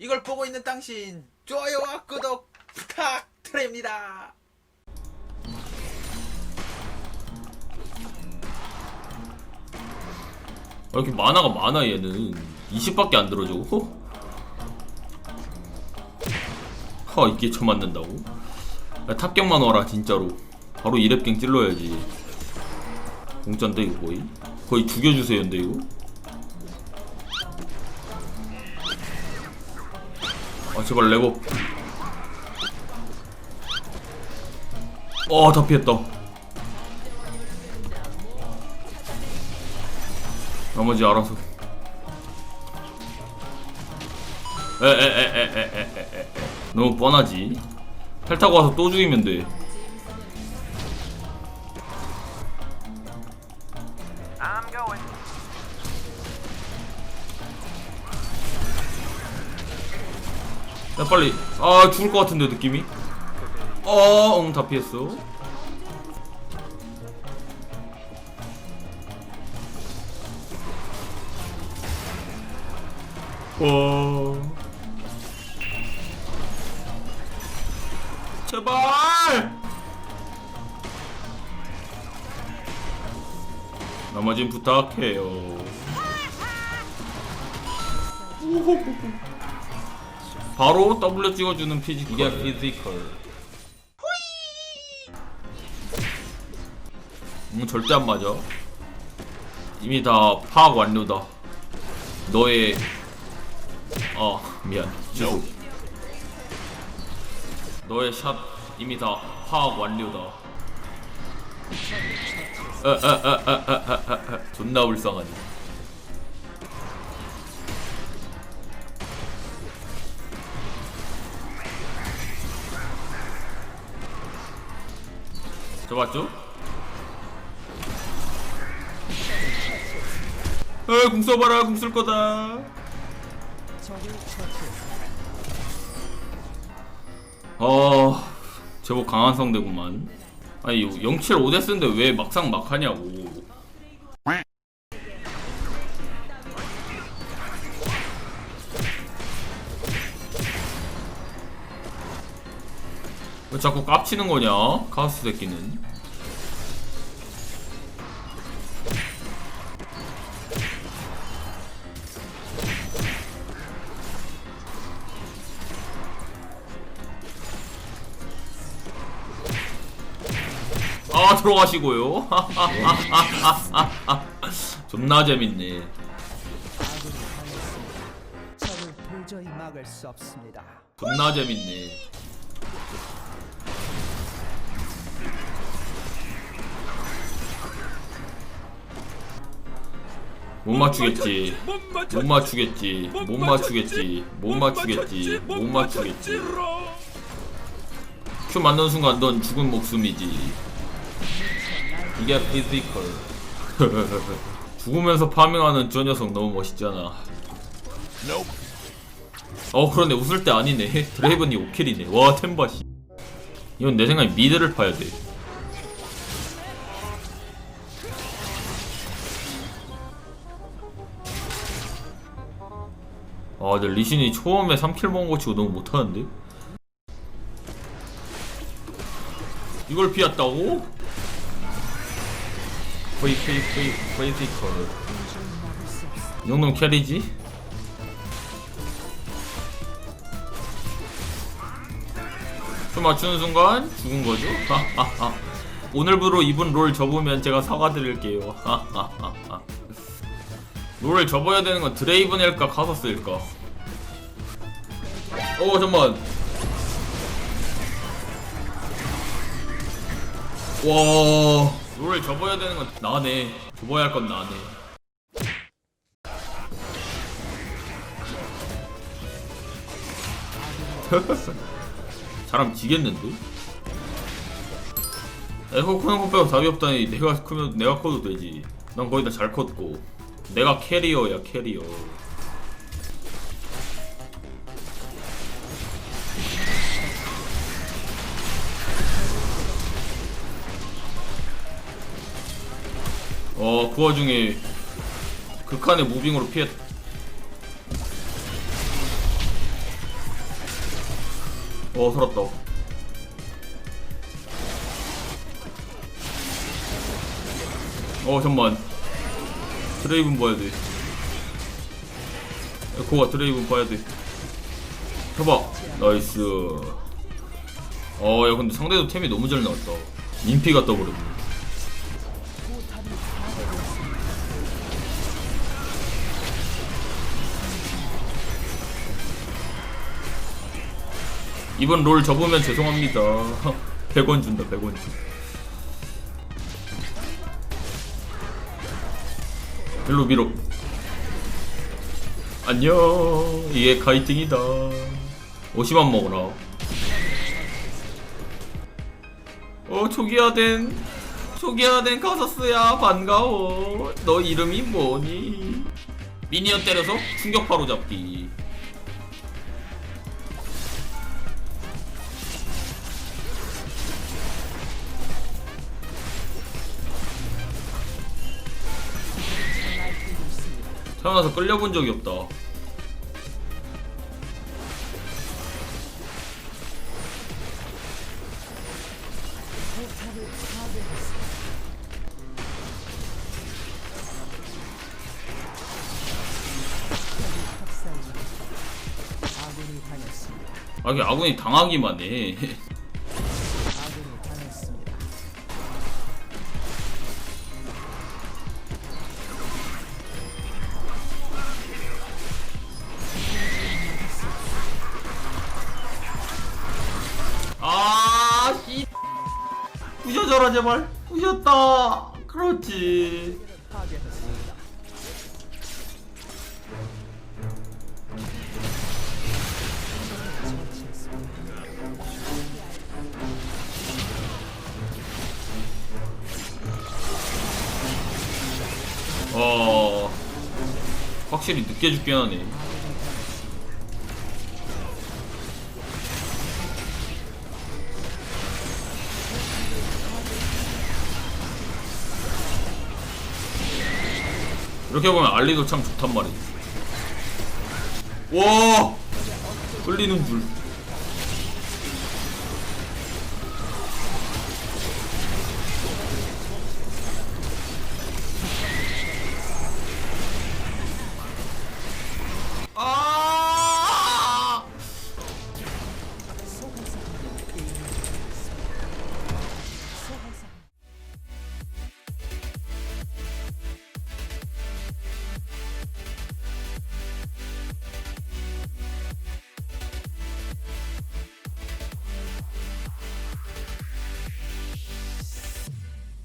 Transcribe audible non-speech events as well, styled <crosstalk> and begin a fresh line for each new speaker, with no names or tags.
이걸 보고 있는 당신 좋아요와 구독 부탁드립니다.
왜 이렇게 만화가 많아 얘는 20밖에 안 들어 저거? 하 이게 쳐 맞는다고? 야, 탑경만 와라 진짜로 바로 2렙갱 찔러야지 공짜인데 이거 거의? 거의 죽여주세요인데 이거? 아 제발 레버 어다 피했다. 나머지 알아서. 에에에에에에에. 너무 뻔하지. 탈 타고 와서 또 죽이면 돼 야 빨리. 아 죽을 것 같은데 느낌이? 어응 다 피했어. 와. 제발! 나머진 부탁해요 바로 W 찍어주는 피지컬 이게 피지컬 음 절대 안 맞아 이미 다 파악 완료다 너의 어 미안 취소 너의 샷 이미 다 파악 완료다 에에에에에에에 존나 불쌍하네 저 봤죠? 에, 궁 써봐라, 궁쓸 거다. 어, 제법 강한 상대구만. 아니, 07 오데스인데 왜 막상 막하냐고. 왜 자꾸 깝치는 거냐? 카우스 새끼는. 아 들어가시고요. <laughs> 존나 재밌네. 존나 재밌네. 못 맞추겠지. 못 맞추겠지. 못 맞추겠지. 못 맞추겠지. 못 맞추겠지. 큐 맞는 순간 넌 죽은 목숨이지. 이게 피지컬. <laughs> 죽으면서 파밍하는 저 녀석 너무 멋있잖아. 어 그러네 웃을 때 아니네 <laughs> 드레이븐이 5킬이네 와 템바 씨 이건 내 생각에 미드를 파야 돼 아, 근데 리신이 처음에 3킬 먹은 거 치고 너무 못하는데? 이걸 피했다고? 페이 페이 페이 페이지컬 이 정도면 캐리지? 춤 맞추는 순간 죽은 거죠? <laughs> 오늘부로 이분 롤 접으면 제가 사과드릴게요. <laughs> 롤을 접어야 되는 건 드레이븐일까 카서스일까? 어 잠만. 와 롤을 접어야 되는 건 나네. 접어야 할 건 나네. <laughs> 사람 지겠는데? 에코 크는 것 빼고 답이 없다니 내가 크면 내가 커도 되지 난 거의 다 잘 컸고 내가 캐리어야 캐리어. 어그 와중에 극한의 무빙으로 피했 어 살았다. 어 잠만 드레이븐 봐야 돼. 에코가 드레이븐 봐야 돼. 해봐. 나이스. 어 야 근데 상대도 템이 너무 잘 나왔다. 인피가 떠버렸네. 이번 롤 접으면 죄송합니다. <laughs> 100원 준다 100원 준 일로 밀어 안녕. 이게 카이팅이다. 50만 먹어라. 어 초기화된 초기화된 카사스야. 반가워. 너 이름이 뭐니? 미니언 때려서 충격파로 잡기 태어나서 끌려본 적이 없다.
아
이게 아군이 당하기만 해 <laughs> 제발. 부셨다. 그렇지. 어. 확실히 늦게 죽긴 하네. 이렇게 보면 알리도 참 좋단 말이지. 와! 끌리는 줄.